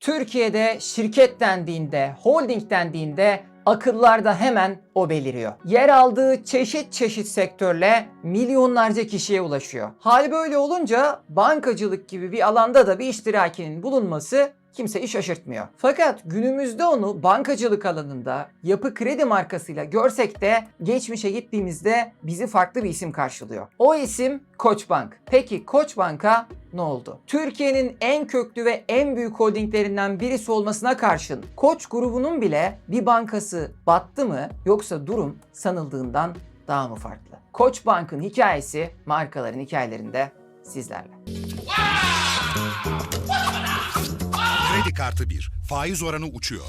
Türkiye'de şirket dendiğinde, holding dendiğinde akıllarda hemen o beliriyor. Yer aldığı çeşit çeşit sektörle milyonlarca kişiye ulaşıyor. Hal böyle olunca bankacılık gibi bir alanda da bir iştirakinin bulunması kimseyi şaşırtmıyor. Fakat günümüzde onu bankacılık alanında yapı kredi markasıyla görsek de geçmişe gittiğimizde bizi farklı bir isim karşılıyor. O isim Koçbank. Peki Koçbank'a ne oldu? Türkiye'nin en köklü ve en büyük holdinglerinden birisi olmasına karşın Koç grubunun bile bir bankası battı mı yoksa durum sanıldığından daha mı farklı? Koçbank'ın hikayesi markaların hikayelerinde sizlerle. Kredi kartı 1. Faiz oranı uçuyor.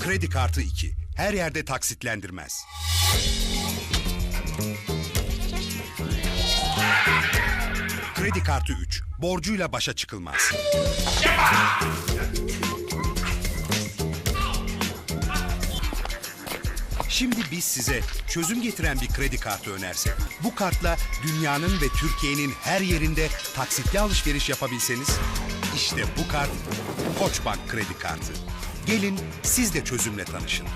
Kredi kartı 2. Her yerde taksitlendirmez. Kredi kartı 3. Borcuyla başa çıkılmaz. Şimdi biz size çözüm getiren bir kredi kartı önersek, bu kartla dünyanın ve Türkiye'nin her yerinde taksitli alışveriş yapabilseniz, işte bu kart Koçbank kredi kartı. Gelin siz de çözümle tanışın.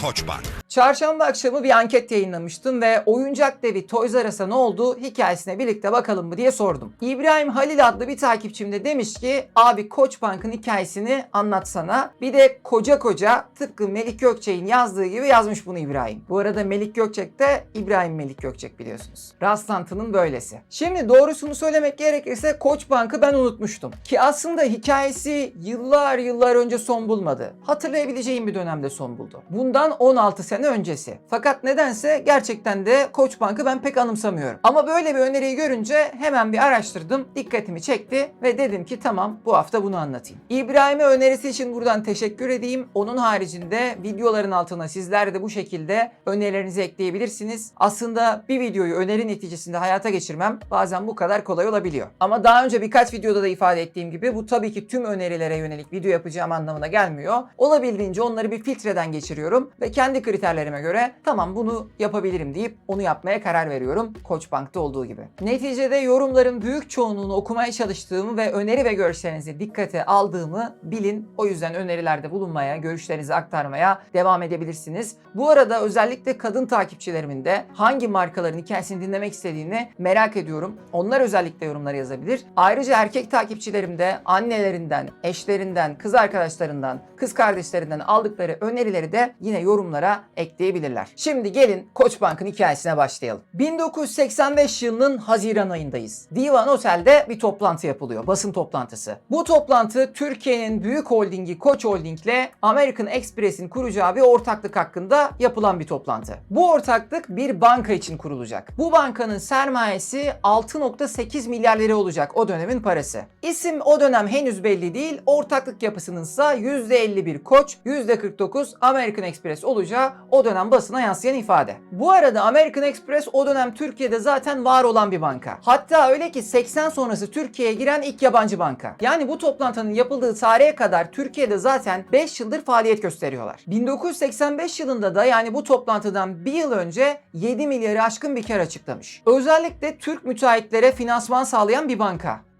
Koçbank. Çarşamba akşamı bir anket yayınlamıştım ve oyuncak devi Toys R Us'a ne oldu hikayesine birlikte bakalım mı diye sordum. İbrahim Halil adlı bir takipçim de demiş ki abi Koçbank'ın hikayesini anlatsana. Bir de koca koca tıpkı Melik Gökçek'in yazdığı gibi yazmış bunu İbrahim. Bu arada Melik Gökçek de İbrahim Melik Gökçek biliyorsunuz. Rastlantının böylesi. Şimdi doğrusunu söylemek gerekirse Koçbank'ı ben unutmuştum. Ki aslında hikayesi yıllar yıllar önce son bulmadı. Hatırlayabileceğim bir dönemde son buldu. Bundan 16 sene öncesi. Fakat nedense gerçekten de Koçbank'ı ben pek anımsamıyorum. Ama böyle bir öneriyi görünce hemen bir araştırdım. Dikkatimi çekti ve dedim ki tamam bu hafta bunu anlatayım. İbrahim'e önerisi için buradan teşekkür edeyim. Onun haricinde videoların altına sizler de bu şekilde önerilerinizi ekleyebilirsiniz. Aslında bir videoyu öneri neticesinde hayata geçirmem bazen bu kadar kolay olabiliyor. Ama daha önce birkaç videoda da ifade ettiğim gibi bu tabii ki tüm önerilere yönelik video yapacağım anlamına gelmiyor. Olabildiğince onları bir filtreden geçiriyorum ve kendi kriterlerime göre tamam bunu yapabilirim deyip onu yapmaya karar veriyorum. Koçbank'ta olduğu gibi. Neticede yorumların büyük çoğunluğunu okumaya çalıştığımı ve öneri ve görüşlerinizi dikkate aldığımı bilin. O yüzden önerilerde bulunmaya, görüşlerinizi aktarmaya devam edebilirsiniz. Bu arada özellikle kadın takipçilerimin de hangi markaların hikayesini dinlemek istediğini merak ediyorum. Onlar özellikle yorumlara yazabilir. Ayrıca erkek takipçilerim de annelerinden, eşlerinden, kız arkadaşlarından, kız kardeşlerinden aldıkları önerileri de yine yorumlara ekleyebilirler. Şimdi gelin Koçbank'ın hikayesine başlayalım. 1985 yılının Haziran ayındayız. Divan Otel'de bir toplantı yapılıyor. Basın toplantısı. Bu toplantı Türkiye'nin büyük holdingi Koç Holding ile American Express'in kuracağı bir ortaklık hakkında yapılan bir toplantı. Bu ortaklık bir banka için kurulacak. Bu bankanın sermayesi 6.8 milyar lira olacak o dönemin parası. İsim o dönem henüz belli değil. Ortaklık yapısının ise %51 Koç, %49 American Express olacağı o dönem basına yansıyan ifade. Bu arada American Express o dönem Türkiye'de zaten var olan bir banka. Hatta öyle ki 80 sonrası Türkiye'ye giren ilk yabancı banka. Yani bu toplantının yapıldığı tarihe kadar Türkiye'de zaten 5 yıldır faaliyet gösteriyorlar. 1985 yılında da yani bu toplantıdan bir yıl önce 7 milyarı aşkın bir kar açıklamış. Özellikle Türk müteahhitlere finansman sağlayan bir banka.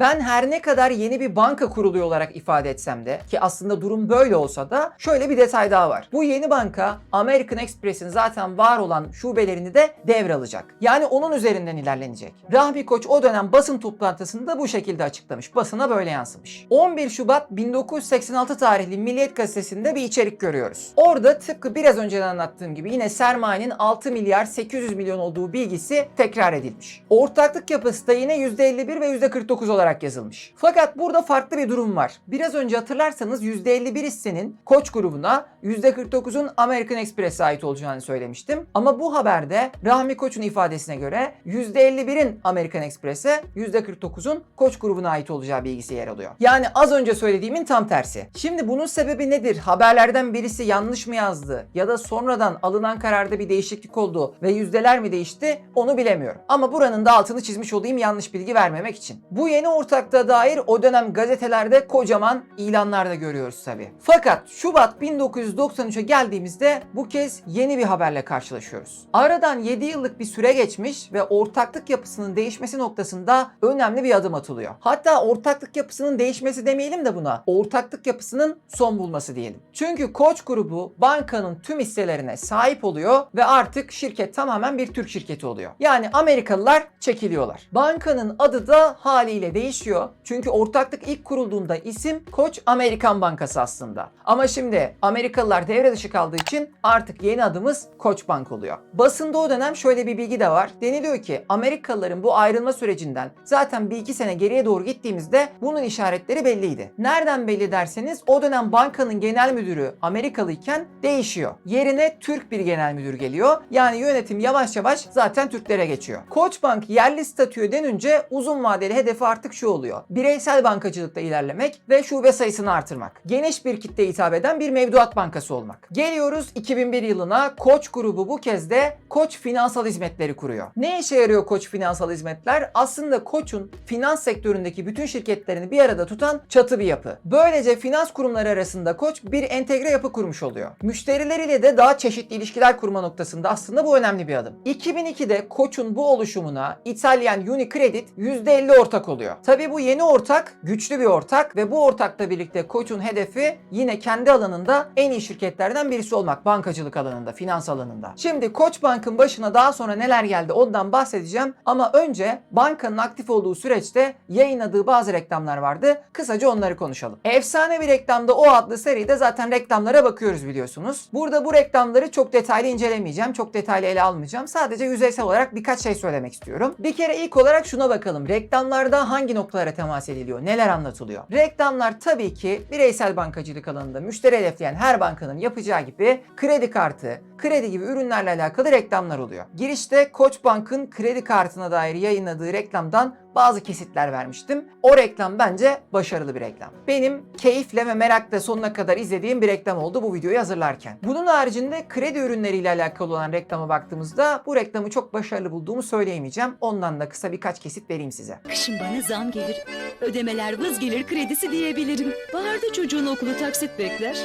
Ben her ne kadar yeni bir banka kuruluyor olarak ifade etsem de ki aslında durum böyle olsa da şöyle bir detay daha var. Bu yeni banka American Express'in zaten var olan şubelerini de devralacak. Yani onun üzerinden ilerlenecek. Rahmi Koç o dönem basın toplantısında bu şekilde açıklamış. Basına böyle yansımış. 11 Şubat 1986 tarihli Milliyet Gazetesi'nde bir içerik görüyoruz. Orada tıpkı biraz önce de anlattığım gibi yine sermayenin 6 milyar 800 milyon olduğu bilgisi tekrar edilmiş. Ortaklık yapısı da yine %51 ve %49 olarak yazılmış. Fakat burada farklı bir durum var. Biraz önce hatırlarsanız %51 hissenin Koç grubuna %49'un American Express'e ait olacağını söylemiştim. Ama bu haberde Rahmi Koç'un ifadesine göre %51'in American Express'e %49'un Koç grubuna ait olacağı bilgisi yer alıyor. Yani az önce söylediğimin tam tersi. Şimdi bunun sebebi nedir? Haberlerden birisi yanlış mı yazdı? Ya da sonradan alınan kararda bir değişiklik oldu ve yüzdeler mi değişti? Onu bilemiyorum. Ama buranın da altını çizmiş olayım yanlış bilgi vermemek için. Bu yeni ortaklığa dair o dönem gazetelerde kocaman ilanlar da görüyoruz tabi. Fakat Şubat 1993'e geldiğimizde bu kez yeni bir haberle karşılaşıyoruz. Aradan 7 yıllık bir süre geçmiş ve ortaklık yapısının değişmesi noktasında önemli bir adım atılıyor. Hatta ortaklık yapısının değişmesi demeyelim de buna. Ortaklık yapısının son bulması diyelim. Çünkü Koç grubu bankanın tüm hisselerine sahip oluyor ve artık şirket tamamen bir Türk şirketi oluyor. Yani Amerikalılar çekiliyorlar. Bankanın adı da haliyle değişiyor. Çünkü ortaklık ilk kurulduğunda isim Koç Amerikan Bankası aslında. Ama şimdi Amerikalılar devre dışı kaldığı için artık yeni adımız Koç Bank oluyor. Basında o dönem şöyle bir bilgi de var. Deniliyor ki Amerikalıların bu ayrılma sürecinden zaten bir iki sene geriye doğru gittiğimizde bunun işaretleri belliydi. Nereden belli derseniz o dönem bankanın genel müdürü Amerikalıyken değişiyor. Yerine Türk bir genel müdür geliyor. Yani yönetim yavaş yavaş zaten Türklere geçiyor. Koçbank yerli statüye dönünce uzun vadeli hedefi artık şu oluyor. Bireysel bankacılıkta ilerlemek ve şube sayısını artırmak. Geniş bir kitle hitap eden bir mevduat bankası olmak. Geliyoruz 2001 yılına Koç grubu bu kez de Koç Finansal Hizmetleri kuruyor. Ne işe yarıyor Koç Finansal Hizmetler? Aslında Koç'un finans sektöründeki bütün şirketlerini bir arada tutan çatı bir yapı. Böylece finans kurumları arasında Koç bir entegre yapı kurmuş oluyor. Müşterileriyle de daha çeşitli ilişkiler kurma noktasında aslında bu önemli bir adım. 2002'de Koç'un bu oluşumuna İtalyan Unicredit %50 ortak oluyor. Tabii bu yeni ortak güçlü bir ortak ve bu ortakla birlikte Koç'un hedefi yine kendi alanında en iyi şirketlerden birisi olmak bankacılık alanında, finans alanında. Şimdi Koç Bank'ın başına daha sonra neler geldi ondan bahsedeceğim ama önce bankanın aktif olduğu süreçte yayınladığı bazı reklamlar vardı. Kısaca onları konuşalım. Efsane bir reklamda o adlı seride zaten reklamlara bakıyoruz biliyorsunuz. Burada bu reklamları çok detaylı incelemeyeceğim. Çok detaylı ele almayacağım. Sadece yüzeysel olarak birkaç şey söylemek istiyorum. Bir kere ilk olarak şuna bakalım. Reklamlarda hangi noktalara temas ediliyor? Neler anlatılıyor? Reklamlar tabii ki bireysel bankacılık alanında müşteri hedefleyen her bankanın yapacağı gibi kredi kartı, kredi gibi ürünlerle alakalı reklamlar oluyor. Girişte Koçbank'ın kredi kartına dair yayınladığı reklamdan bazı kesitler vermiştim. O reklam bence başarılı bir reklam. Benim keyifle ve merakla sonuna kadar izlediğim bir reklam oldu bu videoyu hazırlarken. Bunun haricinde kredi ürünleriyle alakalı olan reklama baktığımızda bu reklamı çok başarılı bulduğumu söyleyemeyeceğim. Ondan da kısa birkaç kesit vereyim size. Kışın bana zam gelir, ödemeler vız gelir kredisi diyebilirim. Baharda çocuğun okulu taksit bekler.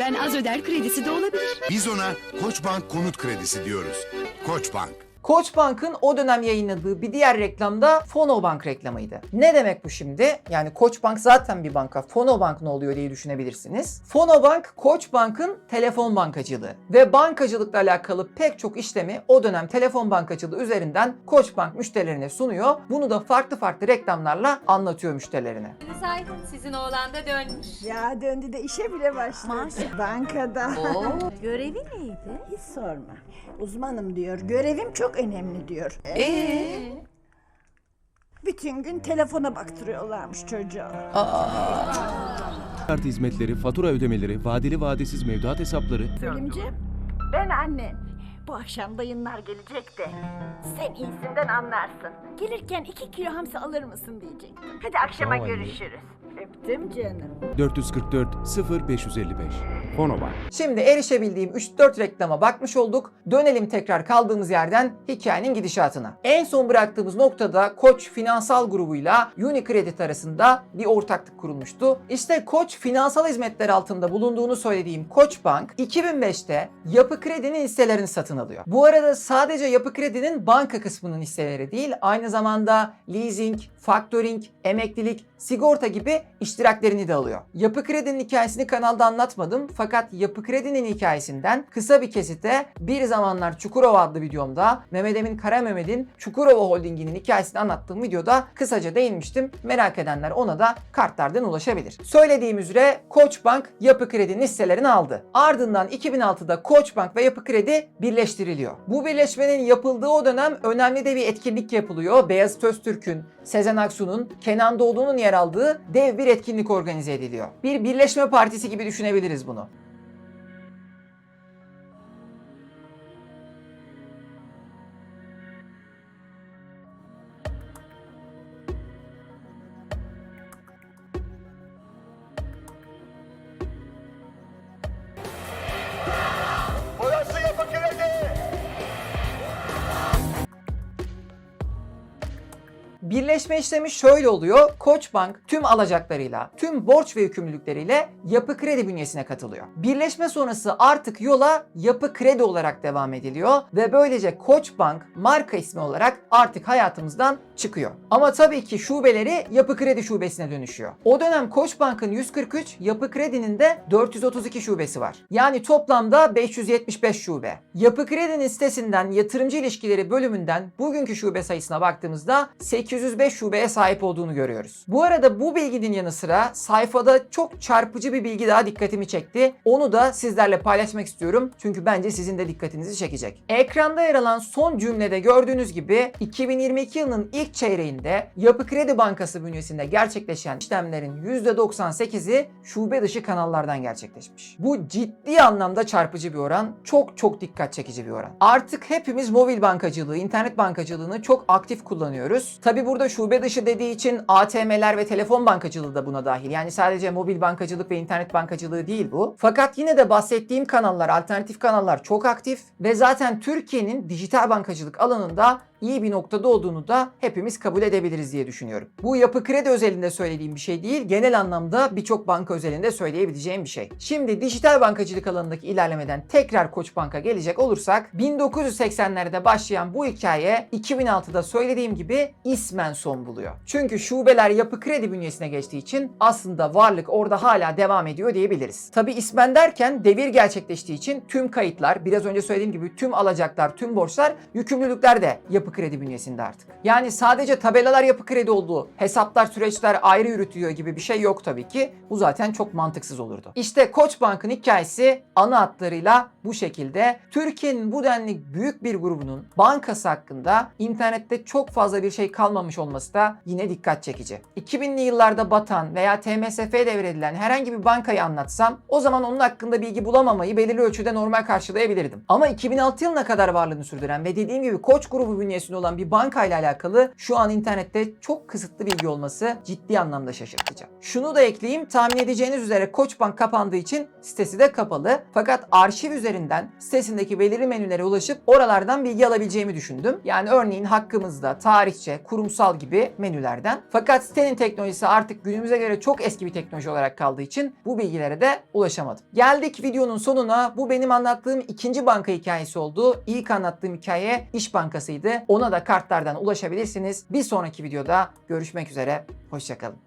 Ben az öder kredisi de olabilir. Biz ona Koçbank konut kredisi diyoruz. Koçbank. Koçbank'ın o dönem yayınladığı bir diğer reklamda Fonobank reklamıydı. Ne demek bu şimdi? Yani Koçbank zaten bir banka. Fonobank ne oluyor diye düşünebilirsiniz. Fonobank Koçbank'ın telefon bankacılığı ve bankacılıkla alakalı pek çok işlemi o dönem telefon bankacılığı üzerinden Koçbank müşterilerine sunuyor. Bunu da farklı farklı reklamlarla anlatıyor müşterilerine. Aydın sizin oğlan da dönmüş. Ya döndü de işe bile başladı. Bankada. Görevi neydi? Hiç sorma. Uzmanım diyor. Görevim çok önemli diyor. Ee? Bütün gün telefona baktırıyorlarmış çocuğa. Kart hizmetleri, fatura ödemeleri, vadeli vadesiz mevduat hesapları, Selimciğim, ben annen. Bu akşam dayınlar gelecek de sen iyisinden anlarsın. Gelirken iki kilo hamsi alır mısın diyecektim. Hadi akşama Tamam anne. görüşürüz. Öptüm canım. 444 0555. Fonobank. Şimdi erişebildiğim 3-4 reklama bakmış olduk. Dönelim tekrar kaldığımız yerden hikayenin gidişatına. En son bıraktığımız noktada Koç Finansal grubuyla Unicredit arasında bir ortaklık kurulmuştu. İşte Koç Finansal Hizmetler altında bulunduğunu söylediğim Koç Bank 2005'te Yapı Kredi'nin hisselerini satın alıyor. Bu arada sadece Yapı Kredi'nin banka kısmının hisseleri değil, aynı zamanda leasing, factoring, emeklilik, sigorta gibi iştiraklerini de alıyor. Yapı Kredi'nin hikayesini kanalda anlatmadım fakat Yapı Kredi'nin hikayesinden kısa bir kesite bir zamanlar Çukurova adlı videomda Mehmet Emin Kara Mehmet'in Çukurova Holding'inin hikayesini anlattığım videoda kısaca değinmiştim. Merak edenler ona da kartlardan ulaşabilir. Söylediğim üzere Koçbank Yapı Kredi'nin hisselerini aldı. Ardından 2006'da Koçbank ve Yapı Kredi birleştiriliyor. Bu birleşmenin yapıldığı o dönem önemli de bir etkinlik yapılıyor. Beyazıt Öztürk'ün, Sezen Aksu'nun, Kenan Doğulu'nun yer aldığı dev bir etkinlik organize ediliyor. Bir birleşme partisi gibi düşünebiliriz bunu. Birleşme işlemi şöyle oluyor. Koçbank tüm alacaklarıyla, tüm borç ve yükümlülükleriyle Yapı Kredi bünyesine katılıyor. Birleşme sonrası artık yola Yapı Kredi olarak devam ediliyor ve böylece Koçbank marka ismi olarak artık hayatımızdan çıkıyor. Ama tabii ki şubeleri Yapı Kredi şubesine dönüşüyor. O dönem Koçbank'ın 143, Yapı Kredi'nin de 432 şubesi var. Yani toplamda 575 şube. Yapı Kredi'nin sitesinden yatırımcı ilişkileri bölümünden bugünkü şube sayısına baktığımızda 805 şubeye sahip olduğunu görüyoruz. Bu arada bu bilginin yanı sıra sayfada çok çarpıcı bir bilgi daha dikkatimi çekti. Onu da sizlerle paylaşmak istiyorum. Çünkü bence sizin de dikkatinizi çekecek. Ekranda yer alan son cümlede gördüğünüz gibi 2022 yılının ilk çeyreğinde Yapı Kredi Bankası bünyesinde gerçekleşen işlemlerin %98'i şube dışı kanallardan gerçekleşmiş. Bu ciddi anlamda çarpıcı bir oran. Çok çok dikkat çekici bir oran. Artık hepimiz mobil bankacılığı, internet bankacılığını çok aktif kullanıyoruz. Tabi burada şube dışı dediği için ATM'ler ve telefon bankacılığı da buna dahil. Yani sadece mobil bankacılık ve internet bankacılığı değil bu. Fakat yine de bahsettiğim kanallar, alternatif kanallar çok aktif ve zaten Türkiye'nin dijital bankacılık alanında iyi bir noktada olduğunu da hepimiz kabul edebiliriz diye düşünüyorum. Bu yapı kredi özelinde söylediğim bir şey değil, genel anlamda birçok banka özelinde söyleyebileceğim bir şey. Şimdi dijital bankacılık alanındaki ilerlemeden tekrar Koçbank'a gelecek olursak 1980'lerde başlayan bu hikaye 2006'da söylediğim gibi ismen son buluyor. Çünkü şubeler yapı kredi bünyesine geçtiği için aslında varlık orada hala devam ediyor diyebiliriz. Tabi ismen derken devir gerçekleştiği için tüm kayıtlar, biraz önce söylediğim gibi tüm alacaklar, tüm borçlar, yükümlülükler de yapı kredi bünyesinde artık. Yani sadece tabelalar yapı kredi olduğu, hesaplar, süreçler ayrı yürütüyor gibi bir şey yok tabii ki. Bu zaten çok mantıksız olurdu. İşte Koçbank'ın hikayesi ana hatlarıyla bu şekilde. Türkiye'nin bu denli büyük bir grubunun bankası hakkında internette çok fazla bir şey kalmamış olması da yine dikkat çekici. 2000'li yıllarda batan veya TMSF'ye devredilen herhangi bir bankayı anlatsam o zaman onun hakkında bilgi bulamamayı belirli ölçüde normal karşılayabilirdim. Ama 2006 yılına kadar varlığını sürdüren ve dediğim gibi Koç grubu bünyesinde olan bir bankayla alakalı şu an internette çok kısıtlı bilgi olması ciddi anlamda şaşırtıcı. Şunu da ekleyeyim tahmin edeceğiniz üzere Koçbank kapandığı için sitesi de kapalı. Fakat arşiv üzerinden sitesindeki belirli menülere ulaşıp oralardan bilgi alabileceğimi düşündüm. Yani örneğin hakkımızda, tarihçe, kurumsal gibi menülerden. Fakat sitenin teknolojisi artık günümüze göre çok eski bir teknoloji olarak kaldığı için bu bilgilere de ulaşamadım. Geldik videonun sonuna. Bu benim anlattığım ikinci banka hikayesi oldu. İlk anlattığım hikaye İş Bankası'ydı. Ona da kartlardan ulaşabilirsiniz. Bir sonraki videoda görüşmek üzere. Hoşçakalın.